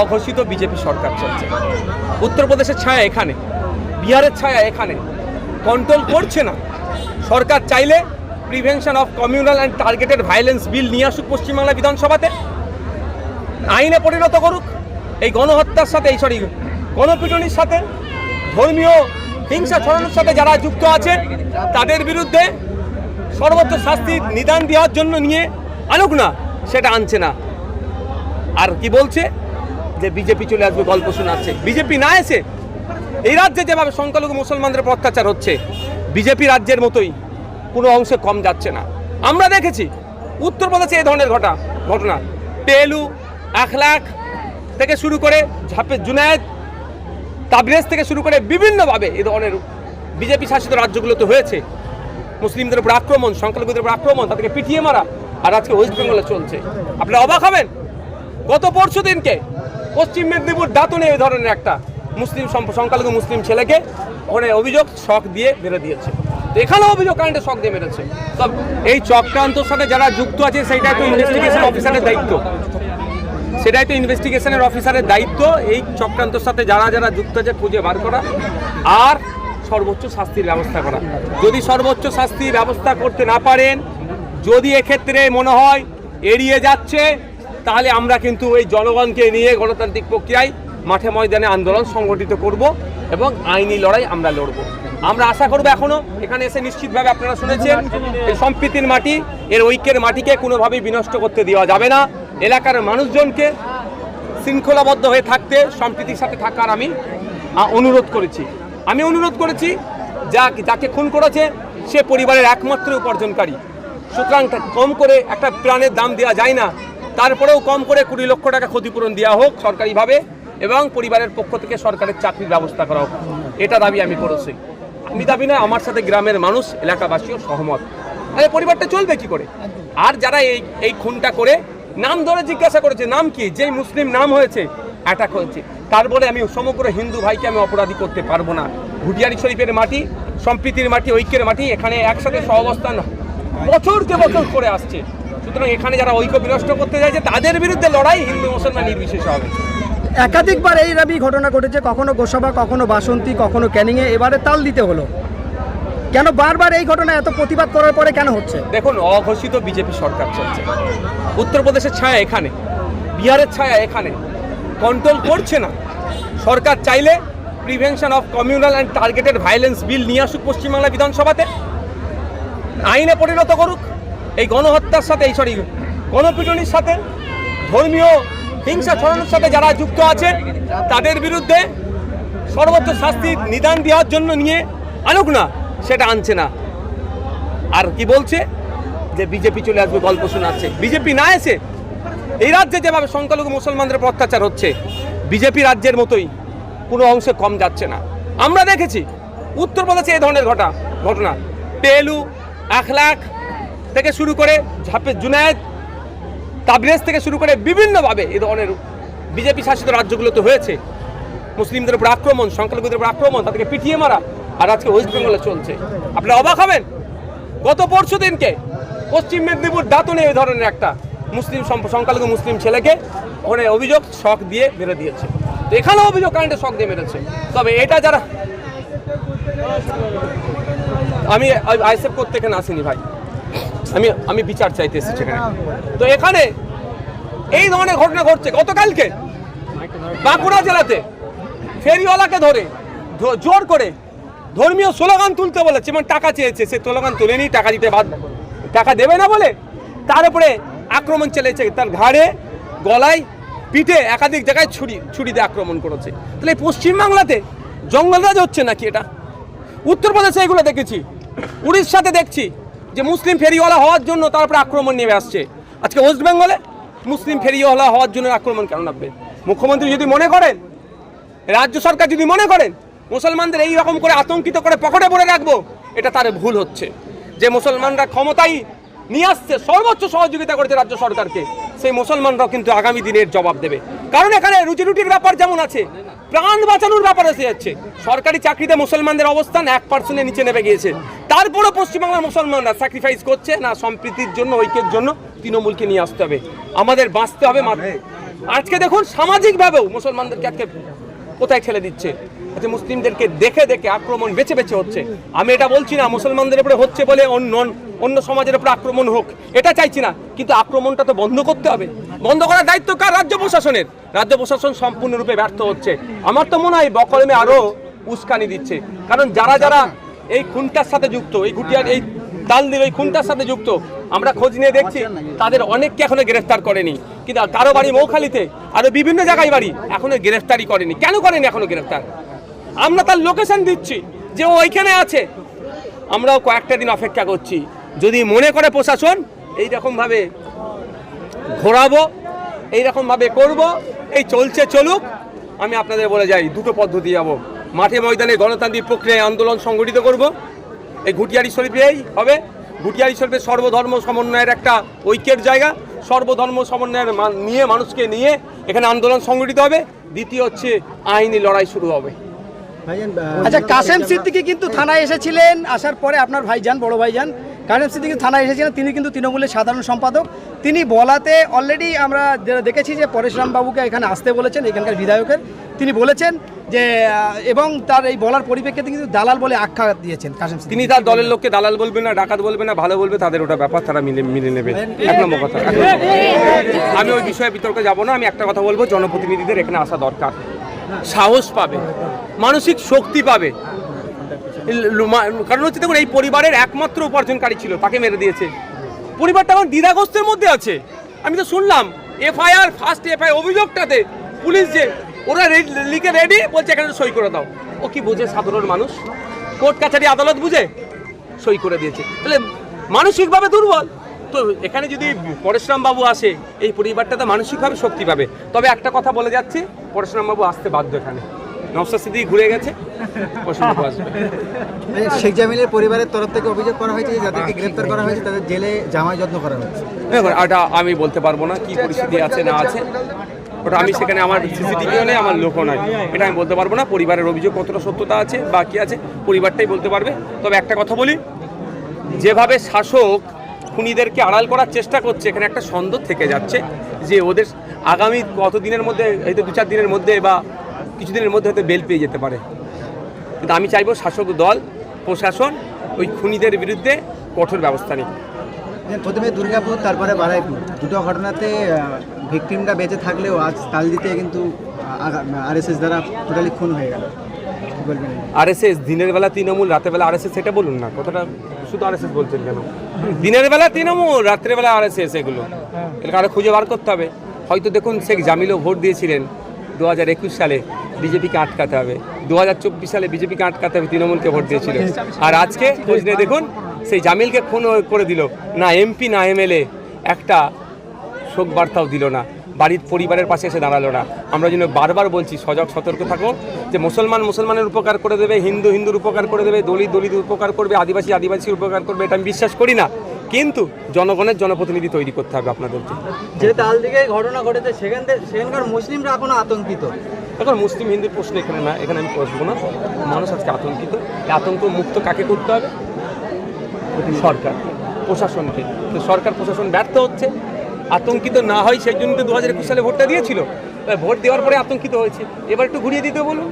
অঘোষিত বিজেপি সরকার চলছে। উত্তরপ্রদেশের ছায়া এখানে, বিহারের ছায়া এখানে। কন্ট্রোল করছে না। সরকার চাইলে prevention of communal and targeted violence bill নিয়ে আসুক পশ্চিমবাংলা বিধানসভাতে। আইনে পরিণত করুক। এই গণহত্যার সাথে, এই সরি গণপিটনির সাথে, ধর্মীয় হিংসা ছড়ানোর সাথে যারা যুক্ত আছে, তাদের বিরুদ্ধে সর্বোচ্চ শাস্তির নিদান দেওয়ার জন্য নিয়ে আনুক না, সেটা আনছে না। আর কি বলছে? যে বিজেপি চলে আসবে, গল্প শোনাচ্ছে। বিজেপি না এসে এই রাজ্যে যেভাবে সংখ্যালঘু মুসলমানদের অত্যাচার হচ্ছে, বিজেপি রাজ্যের মতোই কোনো অংশে কম যাচ্ছে না। আমরা দেখেছি উত্তরপ্রদেশে এই ধরনের ঘটা, ঘটনা। পেলু, আখলাখ থেকে শুরু করে ঝাপে জুনায়েদ, তাবরেজ থেকে শুরু করে বিভিন্নভাবে এই ধরনের বিজেপি শাসিত রাজ্যগুলোতে হয়েছে। মুসলিমদের উপর আক্রমণ, সংখ্যালঘুদের উপর আক্রমণ, তাদেরকে পিটিয়ে মারা, আর আজকে ওয়েস্ট বেঙ্গলে চলছে। আপনারা অবাক হবেন গত পরশু দিনকে পশ্চিম মেদিনীপুর দাঁতনে এই ধরনের একটা মুসলিম সংখ্যালঘু মুসলিম ছেলেকে ওখানে অভিযোগ শখ দিয়ে মেরে দিয়েছে। তো এখানেও অভিযোগ কারেন্টে শখ দিয়ে মেরেছে। সব এই চক্রান্তর সাথে যারা যুক্ত আছে সেইটা তো ইনভেস্টিগেশন অফিসারের দায়িত্ব। সেটাই তো ইনভেস্টিগেশনের অফিসারের দায়িত্ব। এই চক্রান্তর সাথে যারা যারা যুক্ত আছে, খুঁজে বার করা আর সর্বোচ্চ শাস্তির ব্যবস্থা করা। যদি সর্বোচ্চ শাস্তির ব্যবস্থা করতে না পারেন, যদি এক্ষেত্রে মনে হয় এড়িয়ে যাচ্ছে তাহলে আমরা কিন্তু এই জনগণকে নিয়ে গণতান্ত্রিক প্রক্রিয়ায় মাঠে ময়দানে আন্দোলন সংগঠিত করব এবং আইনি লড়াই আমরা লড়ব। আমরা আশা করব এখনও, এখানে এসে নিশ্চিতভাবে আপনারা শুনেছেন, এই সম্প্রীতির মাটি, এর ঐক্যের মাটিকে কোনোভাবেই বিনষ্ট করতে দেওয়া যাবে না। এলাকার মানুষজনকে শৃঙ্খলাবদ্ধ হয়ে থাকতে, সম্প্রীতির সাথে থাকার আমি অনুরোধ করেছি। আমি অনুরোধ করেছি, যা, যাকে খুন করেছে, সে পরিবারের একমাত্র উপার্জনকারী। সুতরাং কম করে একটা প্রাণের দাম দেওয়া যায় না। তারপরেও কম করে কুড়ি লক্ষ টাকা ক্ষতিপূরণ দেওয়া হোক সরকারিভাবে এবং পরিবারের পক্ষ থেকে সরকারের চাকরির ব্যবস্থা করা হোক। এটা দাবি আমি করেছি। আমি দাবি না, আমার সাথে গ্রামের মানুষ, এলাকাবাসীও সহমত। তাহলে পরিবারটা চলবে কি করে? আর যারা এই এই খুনটা করে, নাম ধরে জিজ্ঞাসা করেছে, নাম কি? যেই মুসলিম নাম হয়েছে অ্যাটাক হয়েছে। তার বলে আমি সমগ্র হিন্দু ভাইকে আমি অপরাধী করতে পারব না। ভুটিয়ারি শরীফের মাটি, সম্প্রীতির মাটি, ঐক্যের মাটি, এখানে একসাথে সহাবস্থান বছরকে বছর করে আসছে। সুতরাং এখানে যারা ঐক্য বিনষ্ট করতে চাইছে তাদের বিরুদ্ধে লড়াই হিন্দু মুসলমান নির্বিশেষে হবে। একাধিকবার এই রবি ঘটনা ঘটেছে কখনো গোসাবা কখনো বাসন্তী কখনো ক্যানিংয়ে। এবারে তাল দিতে হলো। কেন বারবার এই ঘটনা এত প্রতিবাদ করার পরে কেন হচ্ছে? দেখুন অঘোষিত বিজেপি সরকার চলছে। উত্তরপ্রদেশের ছায়া এখানে বিহারের ছায়া এখানে। কন্ট্রোল করছে না। সরকার চাইলে prevention of communal and targeted violence bill নিয়ে আসুক পশ্চিমবাংলা বিধানসভাতে। আইনে পরিণত করুক। এই গণহত্যার সাথে, এই সরি গণপিটনির সাথে, ধর্মীয় হিংসা ছড়ানোর সাথে যারা যুক্ত আছে, তাদের বিরুদ্ধে সর্বোচ্চ শাস্তির নিদান দেওয়ার জন্য নিয়ে আনুক না, সেটা আনছে না। আর কি বলছে? যে বিজেপি চলে আসবে, গল্প শোনাচ্ছে। বিজেপি না এসে এই রাজ্যে যেভাবে সংখ্যালঘু মুসলমানদের অত্যাচার হচ্ছে, বিজেপি রাজ্যের মতোই কোনো অংশে কম যাচ্ছে না। আমরা দেখেছি, উত্তরপ্রদেশে এই ধরনের ঘটা, ঘটনা। পেলু আখলাখ থেকে শুরু করে ঝাপে জুনায়েদ, তাবরেজ থেকে শুরু করে বিভিন্নভাবে এ ধরনের বিজেপি শাসিত রাজ্যগুলোতে হয়েছে। মুসলিমদের উপর আক্রমণ, সংখ্যালঘুদের উপর আক্রমণ, তাদেরকে পিটিয়ে মারা, আর আজকে ওয়েস্ট বেঙ্গলে চলছে। আপনারা অবাক হবেন, গত পরশু দিনকে পশ্চিম মেদিনীপুর দাঁতনে এই ধরনের একটা মুসলিম সংখ্যালঘু মুসলিম ছেলেকে ওখানে অভিযোগ শখ দিয়ে মেরে দিয়েছে। তো এখানেও অভিযোগ কারেন্টে শখ দিয়ে মেরেছে। তবে এটা যারা আমি আইসেফ করতে এখানে আসিনি ভাই। আমি আমি বিচার চাইতে এসেছি এখানে তো এখানে এই ধরনের ঘটনা ঘটছে। গতকালকে বাঁকুড়া জেলাতে ফেরিওয়ালাকে ধরে জোর করে ধর্মীয় স্লোগান তুলতে বলেছে মানে টাকা চেয়েছে। সে স্লোগান তুলেনি, টাকা দিতে বাদ টাকা দেবে না বলে তার উপরে আক্রমণ চলেছে তার ঘাড়ে, গলায়, পিঠে একাধিক জায়গায় ছুরি ছুরি দিয়ে আক্রমণ করেছে। তাহলে এই পশ্চিমবাংলাতে জঙ্গলরাজ হচ্ছে নাকি এটা? উত্তরপ্রদেশে এগুলো দেখেছি, উড়িষ্যাতে দেখছি যে মুসলিম ফেরিওয়ালা হওয়ার জন্য তার তারপরে আক্রমণ নেমে আসছে। আজকে ওয়েস্ট বেঙ্গলে মুসলিম ফেরিওয়ালা হওয়ার জন্য আক্রমণ কেন নামবে? মুখ্যমন্ত্রী যদি মনে করেন, রাজ্য সরকার যদি মনে করেন, মুসলমানদের এই রকম করে আতঙ্কিত করে পকেটে পড়ে রাখব, এটা তার ভুল হচ্ছে। যে মুসলমানরা ক্ষমতায় নিয়ে আসছে, সর্বোচ্চ সহযোগিতা করেছে রাজ্য সরকারকে, সেই মুসলমানরাও কিন্তু আগামী দিনের জবাব দেবে। কারণ এখানে রুজি রুটির ব্যাপার যেমন আছে, প্রাণ বাঁচানোর ব্যাপার এসে যাচ্ছে। সরকারি চাকরিতে মুসলমানদের অবস্থান এক পার্সেন্টের নিচে নেমে গিয়েছে। তারপরেও পশ্চিমবাংলার মুসলমানরা স্যাক্রিফাইস করছে, না সম্প্রীতির জন্য, ঐক্যের জন্য তৃণমূলকে নিয়ে আসতে হবে। আমাদের বাঁচতে হবে আজকে দেখুন, সামাজিকভাবেও মুসলমানদেরকে আজকে কোথায় ঠেলে দিচ্ছে? আচ্ছা মুসলিমদেরকে দেখে দেখে আক্রমণ বেছে বেছে হচ্ছে। আমি এটা বলছি না, মুসলমানদের উপরে হচ্ছে বলে অন্য অন্য সমাজের উপরে আক্রমণ হোক। এটা চাইছি না, কিন্তু আক্রমণটা তো বন্ধ করতে হবে। বন্ধ করার দায়িত্ব কার? রাজ্য প্রশাসনের। রাজ্য প্রশাসন সম্পূর্ণরূপে ব্যর্থ হচ্ছে। আমার তো মনে হয় বকলমে আরও উস্কানি দিচ্ছে। কারণ যারা যারা এই খুনটার সাথে যুক্ত, এই ঘুটিয়ার এই তাল দিল, এই খুনটার সাথে যুক্ত। আমরা খোঁজ নিয়ে দেখছি, তাদের অনেককে এখনও গ্রেফতার করেনি। কিন্তু কারও বাড়ি মৌখালিতে আরও বিভিন্ন জায়গায় বাড়ি, এখনও গ্রেফতারই করেনি। কেন করেনি এখনও গ্রেফতার? আমরা তার লোকেশন দিচ্ছি, যে ও ওইখানে আছে। আমরাও কয়েকটা দিন অপেক্ষা করছি। যদি মনে করে প্রশাসন এই এইরকমভাবে ঘোরাবো, এইরকমভাবে করব, এই চলছে চলুক, আমি আপনাদের বলে যাই, দুটো পদ্ধতি যাব। মাঠে ময়দানে গণতান্ত্রিক প্রক্রিয়ায় আন্দোলন সংগঠিত করব। এই ঘুটিয়ারি শরীফেই হবে। ঘুটিয়ারি শরীফের সর্বধর্ম সমন্বয়ের একটা ঐক্যের জায়গা। সর্বধর্ম সমন্বয়ের মান- নিয়ে মানুষকে নিয়ে এখানে আন্দোলন সংগঠিত হবে। দ্বিতীয় হচ্ছে আইনি লড়াই শুরু হবে। আচ্ছা কাসেম সিদ্দিকি কিন্তু থানায় এসেছিলেন। আসার পরে আপনার ভাইজান বড় ভাইজান কাসেম সিদ্দিকি থানায় এসেছিলেন। তিনি কিন্তু তৃণমূলের সাধারণ সম্পাদক। তিনি বলাতে অলরেডি আমরা দেখেছি যে পরেশরাম বাবুকে এখানে আসতে বলেছেন এখানকার বিধায়কের। তিনি বলেছেন যে এবং তার এই বলার পরিপ্রেক্ষিতে কিন্তু দালাল বলে আখ্যা দিয়েছেন কাসেম তিনি তার দলের লোককে দালাল বলবে না ডাকাত বলবে না ভালো বলবে তাদের ওটা ব্যাপার তারা মিলে মিলে নেবে। এক নম্বর কথা। আমি ওই বিষয়ে বিতর্কে যাব না আমি একটা কথা বলব জনপ্রতিনিধিদের এখানে আসা দরকার। সাহস পাবে মানসিক শক্তি পাবে। কারণ হচ্ছে দেখুন এই পরিবারের একমাত্র উপার্জনকারী ছিল তাকে মেরে দিয়েছে। পরিবারটা এখন দ্বিধাগ্রস্তের মধ্যে আছে। আমি তো শুনলাম এফআইআর ফার্স্ট এফআইআর অভিযোগটাতে পুলিশ যে ওরা রে- লিখে রেডি বলছে এখানে সই করে দাও। ও কি বোঝে সাধারণ মানুষ? কোর্ট কাছারি আদালত বুঝে? সই করে দিয়েছে। তাহলে মানসিকভাবে দুর্বল। তো এখানে যদি পরশুরাম বাবু আসে এই পরিবারটাতে মানসিকভাবে শক্তি পাবে। তবে একটা কথা বলে যাচ্ছি পরশুরাম বাবু আসতে বাধ্য এখানে। ঘুরে গেছে পরশুরাম বাবু শেখ জামিলের পরিবারের তরফ থেকে অভিযোগ করা হয়েছে যে যাদেরকে গ্রেপ্তার করা হয়েছে তাদের জেলে জামাই যত্ন করা হয়েছে। এটা আমি বলতে পারব না কি পরিস্থিতি আছে না আছে। ওটা আমি সেখানে আমার সিসিটিভিও নেই আমার লোকও নয় এটা আমি বলতে পারব না, পরিবারের অভিযোগ কতটা সত্যতা আছে বা কী আছে, পরিবারটাই বলতে পারবে। তবে একটা কথা বলি, যেভাবে শাসক খুনিদেরকে আড়াল করার চেষ্টা করছে, এখানে একটা সন্দেহ থেকে যাচ্ছে যে ওদের আগামী কত দিনের মধ্যে হয়তো দু চার দিনের মধ্যে বা কিছুদিনের মধ্যে হয়তো বেল পেয়ে যেতে পারে। কিন্তু আমি চাইব শাসক দল, প্রশাসন ওই খুনিদের বিরুদ্ধে কঠোর ব্যবস্থা নিক। প্রথমে দুর্গাপুর, তারপরে বারাইপুর। দুটো ঘটনাতে ভিকটিমটা বেঁচে থাকলেও আজ তাল দিতে কিন্তু আরএসএস দ্বারা টোটালি খুন হয়ে গেল। আরএসএস দিনের বেলা তৃণমূল, রাতের বেলা আরএসএস সেটা বলুন না, কথাটা শুধু আরএসএস বলছেন কেন? দিনের বেলা তৃণমূল রাত্রে বেলা আরএসএস এগুলো। এগুলো আরও খুঁজে বার করতে হবে। হয়তো দেখুন শেখ জামিলও ভোট দিয়েছিলেন দু হাজার একুশ সালে, বিজেপিকে আটকাতে হবে। দু হাজার চব্বিশ সালে বিজেপিকে আটকাতে হবে, তৃণমূলকে ভোট দিয়েছিল। আর আজকে খোঁজ নিয়ে দেখুন সেই জামিলকে খুন করে দিল। না এমপি না এমএলএ। একটা শোক বার্তাও দিল না। বাড়ির পরিবারের পাশে এসে দাঁড়াল না। আমরা যেন বারবার বলছি সজাগ সতর্ক থাকো। যে মুসলমান মুসলমানের উপকার করে দেবে হিন্দু হিন্দুর উপকার করে দেবে দলিত দলিত উপকার করবে আদিবাসী আদিবাসীর উপকার করবে এটা আমি বিশ্বাস করি না। কিন্তু জনগণের জনপ্রতিনিধি তৈরি করতে হবে আপনাদেরকে। যে তাল দিকে ঘটনা ঘটেছে সেখান থেকে সেখানকার মুসলিমরা এখনও আতঙ্কিত। এখন মুসলিম হিন্দুর প্রশ্ন এখানে না এখানে আমি বসবো না। মানুষ আজকে আতঙ্কিত। আতঙ্ক মুক্ত কাকে করতে হবে? সরকার, প্রশাসনকে। তো সরকার, প্রশাসন ব্যর্থ হচ্ছে, আতঙ্কিত না হয়, সেই জন্য তো দু হাজার একুশ সালে ভোটটা দিয়েছিল। ভোট দেওয়ার পরে আতঙ্কিত হয়েছে। এবার একটু ঘুরিয়ে দিতে বলুন।